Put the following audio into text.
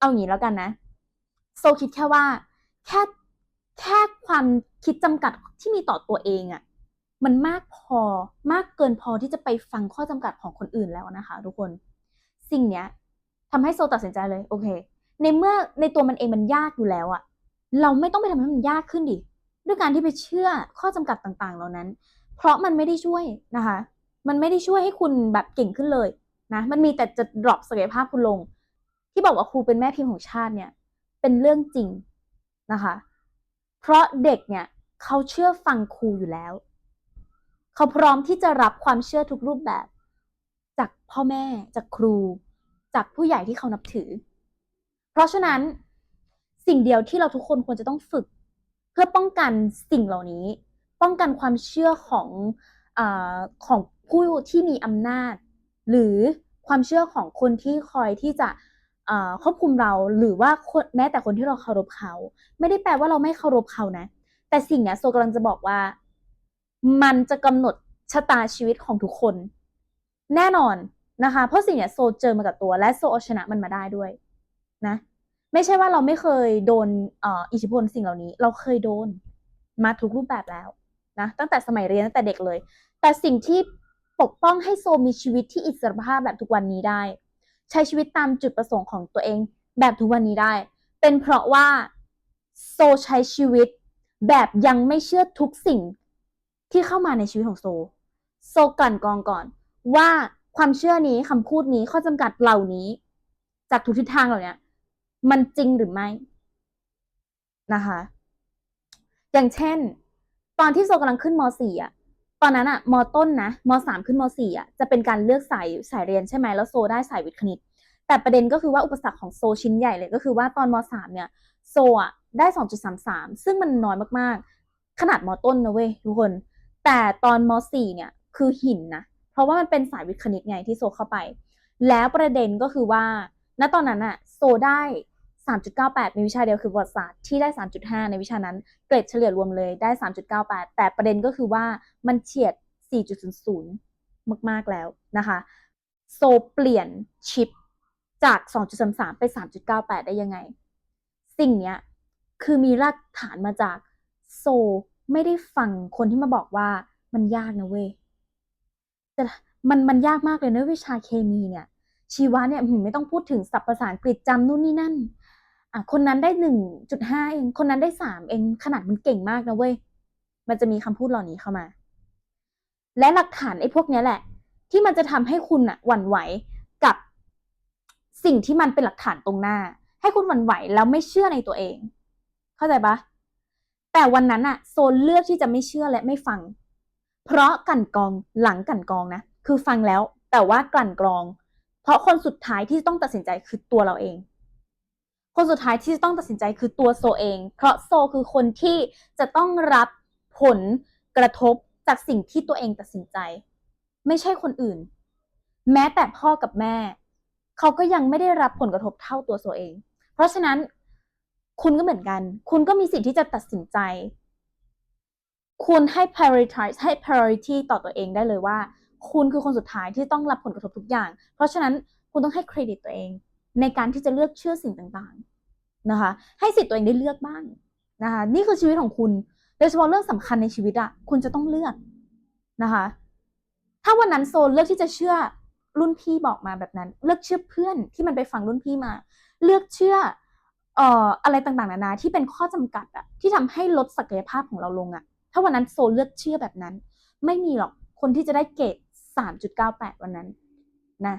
เอางี้แล้วกันนะ โซคิดแค่ว่า แค่แค่ความคิดจำกัดที่มีต่อตัวเองอะมันมากพอมากเกินพอที่จะไปฟังข้อจำกัดของคนอื่นแล้วนะคะ ทุกคนสิ่งเนี้ยทำให้โซตัดสินใจเลย โอเค ในเมื่อในตัวมันเองมันยากอยู่แล้วอะเราไม่ต้องไปทำให้มันยากขึ้นดิด้วยการที่ไปเชื่อข้อจำกัดต่างๆ เหล่านั้น เพราะมันไม่ได้ช่วยนะคะ มันไม่ได้ช่วยให้คุณแบบเก่งขึ้นเลยนะ มันมีแต่จะ drop ศักยภาพคุณลง ที่บอกว่าครูเป็นแม่พิมพ์ของชาติเนี่ย เป็นเรื่องจริงนะคะ เพราะเด็กเนี่ยเขาเชื่อฟังครูอยู่แล้ว เขาพร้อมที่จะรับความเชื่อทุกรูปแบบ จากพ่อแม่จากครู จากผู้ใหญ่ที่เขานับถือ เพราะฉะนั้นสิ่งเดียวที่เราทุกคนควรจะต้องฝึก เพื่อป้องกันสิ่งเหล่านี้ ป้องกันความเชื่อของอของผู้ที่มีอำนาจ หรือความเชื่อของคนที่คอยที่จะ ควบคุมเราหรือว่าแม้แต่คนที่เราเคารพเขา ไม่ได้แปลว่าเราไม่เคารพเขานะ แต่สิ่งเนี้ยโซกำลังจะบอกว่า มันจะกำหนดชะตาชีวิตของทุกคน แน่นอนนะคะ เพราะสิ่งเนี้ยโซเจอมากับตัว และโซเอาชนะมันมาได้ด้วยนะ ไม่ใช่ว่าเราไม่เคยโดนอิทธิพลสิ่งเหล่านี้ เราเคยโดนมาทุกรูปแบบแล้วนะตั้งแต่สมัยเรียนตั้งแต่เด็กเลย แต่สิ่งที่ปกป้องให้โซมีชีวิตที่อิสรภาพแบบทุกวันนี้ได้ ใช้ชีวิตตามจุดประสงค์ของตัวเอง แบบทุกวันนี้ได้ เป็นเพราะว่าโซใช้ชีวิต แบบยังไม่เชื่อทุกสิ่งที่เข้ามาในชีวิตของโซ โซกลั่นกองก่อน ว่าความเชื่อนี้คำพูดนี้ข้อจำกัดเหล่านี้ จากทุกทิศทางเหล่านี้มันจริงหรือไม่นะคะ อย่างเช่น ตอนที่โซกำลังขึ้นม .4 อะ ตอนนั้นอะมต้นนะมสามขึ้นมสี่อะจะเป็นการเลือกสายสายเรียนใช่ไหมแล้วโซได้สายวิทย์คณิต แต่ประเด็นก็คือว่าอุปสรรคของโซชิ้นใหญ่เลยก็คือว่าตอนมสามเนี่ยโซอะได้สองจุดสามสามซึ่งมันน้อยมากๆ ขนาดมต้นนะเว้ยทุกคน แต่ตอนมสี่เนี่ยคือหินนะเพราะว่ามันเป็นสายวิทย์คณิตไงที่โซเข้าไป แล้วประเด็นก็คือว่าณตอนนั้นอะโซได้ 3.98ในวิชาเดียวคือประวัติศาสตร์ที่ได้ 3.5 ในวิชานั้น เกรดเฉลี่ยรวมเลยได้ 3.98 แต่ประเด็นก็คือว่ามันเฉียด 4.00 มาก ๆ แล้วนะคะ โซเปลี่ยนชิปจาก 2.33 ไป 3.98 ได้ยังไง สิ่งเนี้ยคือมีรากฐานมาจากโซไม่ได้ฟังคนที่มาบอกว่ามันยากนะเว้ยแต่มันมันยากมากเลยนะวิชาเคมีเนี่ยชีวะเนี่ยหืมไม่ต้องพูดถึงศัพท์ภาษาอังกฤษจำนู่นนี่นั่น อะคนนั้นได้หนึ่งจุดห้าเองคนนั้นได้สามเองขนาดมันเก่งมากนะเว้ยมันจะมีคำพูดเหล่านี้เข้ามา และหลักฐานไอ้พวกเนี้ยแหละ ที่มันจะทำให้คุณอะหวั่นไหวกับสิ่งที่มันเป็นหลักฐานตรงหน้า ให้คุณหวั่นไหวแล้วไม่เชื่อในตัวเอง เข้าใจปะแต่วันนั้นอะโซนเลือกที่จะไม่เชื่อและไม่ฟัง เพราะกลั่นกรองหลังกลั่นกรองนะคือฟังแล้วแต่ว่ากลั่นกรอง เพราะคนสุดท้ายที่ต้องตัดสินใจคือตัวเราเอง คนสุดท้ายที่จะต้องตัดสินใจคือตัวโซเอง เพราะโซคือคนที่จะต้องรับผลกระทบจากสิ่งที่ตัวเองตัดสินใจ ไม่ใช่คนอื่น แม้แต่พ่อกับแม่ เขาก็ยังไม่ได้รับผลกระทบเท่าตัวโซเอง เพราะฉะนั้นคุณก็เหมือนกัน คุณก็มีสิทธิ์ที่จะตัดสินใจ คุณให้ prioritize ให้ priority ต่อตัวเองได้เลยว่า คุณคือคนสุดท้ายที่ต้องรับผลกระทบทุกอย่าง เพราะฉะนั้นคุณต้องให้เครดิตตัวเอง ในการที่จะเลือกเชื่อสิ่งต่างๆ นะคะ ให้สิทธิ์ตัวเองได้เลือกบ้างนะคะนี่คือชีวิตของคุณโดยเฉพาะเรื่องสำคัญในชีวิตอะคุณจะต้องเลือกนะคะ ถ้าวันนั้นโซนเลือกที่จะเชื่อรุ่นพี่บอกมาแบบนั้น เลือกเชื่อเพื่อนที่มันไปฟังรุ่นพี่มา เลือกเชื่อเอ่ออะไรต่างๆนานาที่เป็นข้อจำกัดอะที่ทำให้ลดศักยภาพของเราลงอะถ้าวันนั้นโซนเลือกเชื่อแบบนั้น ไม่มีหรอกคนที่จะได้เกรด3.98 วันนั้นนะ